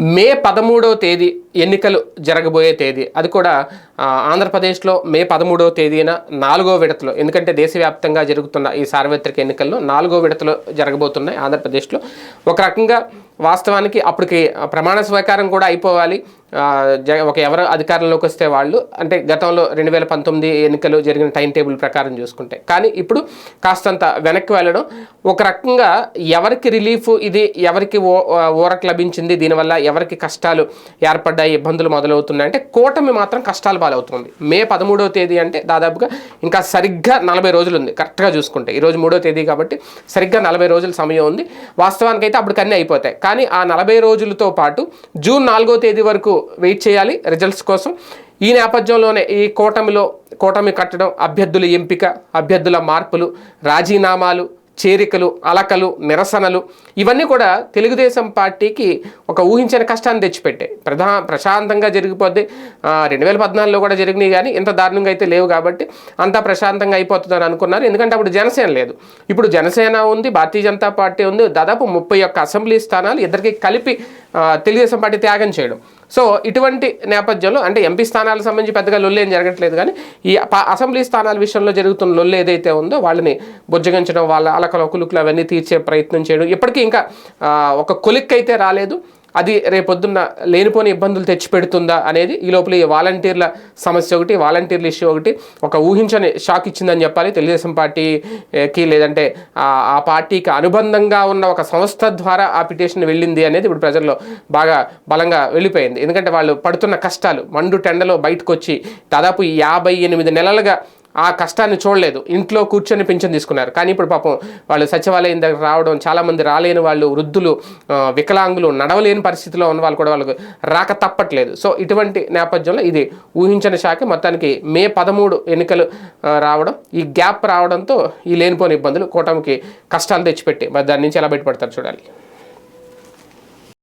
మే పదమూడవ తేదీ ఎన్నికలు జరగబోయే తేదీ. అది కూడా ఆంధ్రప్రదేశ్లో మే పదమూడవ తేదీన నాలుగో విడతలో. ఎందుకంటే దేశవ్యాప్తంగా జరుగుతున్న ఈ సార్వత్రిక ఎన్నికల్లో నాలుగో విడతలో జరగబోతున్నాయి ఆంధ్రప్రదేశ్లో. ఒక రకంగా వాస్తవానికి అప్పటికి ప్రమాణ స్వీకారం కూడా అయిపోవాలి. ఒక ఎవరు అధికారంలోకి వస్తే వాళ్ళు అంటే గతంలో రెండు వేల పంతొమ్మిది ఎన్నికలు జరిగిన టైం టేబుల్ ప్రకారం చూసుకుంటే. కానీ ఇప్పుడు కాస్తంత వెనక్కి వెళ్ళడం ఒక రకంగా ఎవరికి రిలీఫ్ ఇది ఎవరికి ఓ లభించింది దీనివల్ల ఎవరికి కష్టాలు ఏర్పడ్డాయి ఇబ్బందులు మొదలవుతున్నాయి అంటే కూటమి మాత్రం కష్టాలు పాలవుతుంది. మే పదమూడవ తేదీ అంటే దాదాపుగా ఇంకా సరిగ్గా నలభై రోజులు ఉంది కరెక్ట్గా చూసుకుంటే. ఈరోజు మూడో తేదీ కాబట్టి సరిగ్గా నలభై రోజుల సమయం ఉంది. వాస్తవానికి అయితే అప్పటికి అయిపోతాయి. కానీ ఆ నలభై రోజులతో పాటు జూన్ నాలుగో తేదీ వరకు వెయిట్ చేయాలి రిజల్ట్స్ కోసం. ఈ నేపథ్యంలోనే ఈ కూటమిలో కూటమి కట్టడం అభ్యర్థుల ఎంపిక అభ్యర్థుల మార్పులు రాజీనామాలు చేరికలు అలకలు నిరసనలు ఇవన్నీ కూడా తెలుగుదేశం పార్టీకి ఒక ఊహించని కష్టాన్ని తెచ్చిపెట్టాయి. ప్రధా ప్రశాంతంగా జరిగిపోద్ది. రెండు వేల పద్నాలుగులో కూడా జరిగినాయి కానీ ఇంత దారుణంగా అయితే లేవు కాబట్టి అంతా ప్రశాంతంగా అయిపోతుందని అనుకున్నారు. ఎందుకంటే అప్పుడు జనసేన లేదు. ఇప్పుడు జనసేన ఉంది భారతీయ జనతా పార్టీ ఉంది. దాదాపు ముప్పై ఒక్క అసెంబ్లీ స్థానాలు ఇద్దరికి కలిపి తెలుగుదేశం పార్టీ త్యాగం చేయడం. సో ఇటువంటి నేపథ్యంలో అంటే ఎంపీ స్థానాలకు సంబంధించి పెద్దగా లొల్లు ఏం జరగట్లేదు కానీ ఈ అసెంబ్లీ స్థానాల విషయంలో జరుగుతున్న లొల్లు ఏదైతే ఉందో వాళ్ళని బుజ్జగించడం వాళ్ళ అలకల కులుకులు అవన్నీ తీర్చే ప్రయత్నం చేయడం ఇప్పటికీ ఇంకా ఒక కొలిక్ అయితే రాలేదు. అది రేపొద్దున్న లేనిపోని ఇబ్బందులు తెచ్చిపెడుతుందా అనేది ఈ లోపల ఈ వాలంటీర్ల సమస్య ఒకటి వాలంటీర్ల ఇష్యూ ఒకటి ఒక ఊహించని షాక్ ఇచ్చిందని చెప్పాలి. తెలుగుదేశం పార్టీకి లేదంటే ఆ- పార్టీకి అనుబంధంగా ఉన్న ఒక సంస్థ ద్వారా ఆ పిటిషన్ వెళ్ళింది అనేది ఇప్పుడు ప్రజల్లో బాగా బలంగా వెళ్ళిపోయింది. ఎందుకంటే వాళ్ళు పడుతున్న కష్టాలు మండు టెండలో బయటకు వచ్చి దాదాపు యాభై ఎనిమిది నెలలుగా ఆ కష్టాన్ని చూడలేదు. ఇంట్లో కూర్చొని పింఛన్ తీసుకున్నారు. కానీ ఇప్పుడు పాపం వాళ్ళు సచివాలయం దగ్గర రావడం చాలామంది రాలేని వాళ్ళు వృద్ధులు వికలాంగులు నడవలేని పరిస్థితిలో ఉన్న వాళ్ళు కూడా వాళ్ళకు రాక తప్పట్లేదు. సో ఇటువంటి నేపథ్యంలో ఇది ఊహించని శాఖ. మొత్తానికి మే పదమూడు ఎన్నికలు రావడం ఈ గ్యాప్ రావడంతో ఈ లేనిపోని ఇబ్బందులు కూటమికి కష్టాలు తెచ్చిపెట్టి మరి దాని నుంచి ఎలా బయటపడతారు చూడాలి.